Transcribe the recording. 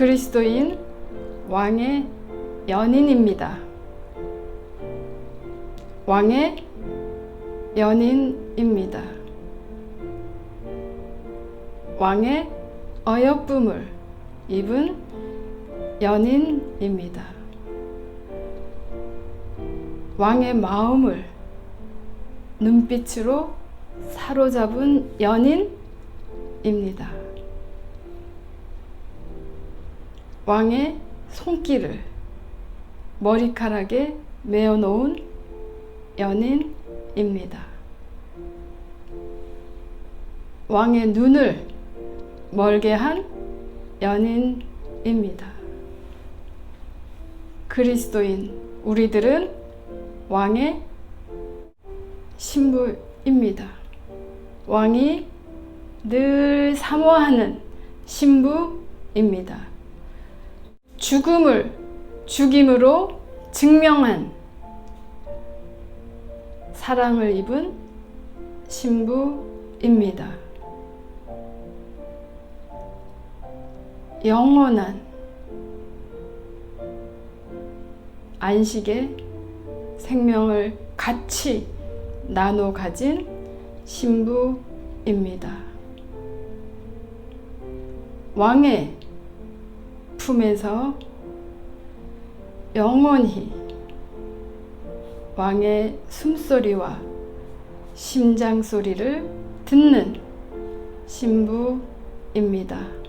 그리스도인 왕의 연인입니다. 왕의 연인입니다. 왕의 어여쁨을 입은 연인입니다. 왕의 마음을 눈빛으로 사로잡은 연인입니다. 왕의 손길을 머리카락에 메어 놓은 연인입니다. 왕의 눈을 멀게 한 연인입니다. 그리스도인 우리들은 왕의 신부입니다. 왕이 늘 사모하는 신부입니다. 죽음을 죽임으로 증명한 사랑을 입은 신부입니다. 영원한 안식의 생명을 같이 나눠 가진 신부입니다. 왕의 품에서 영원히 왕의 숨소리와 심장 소리를 듣는 신부입니다.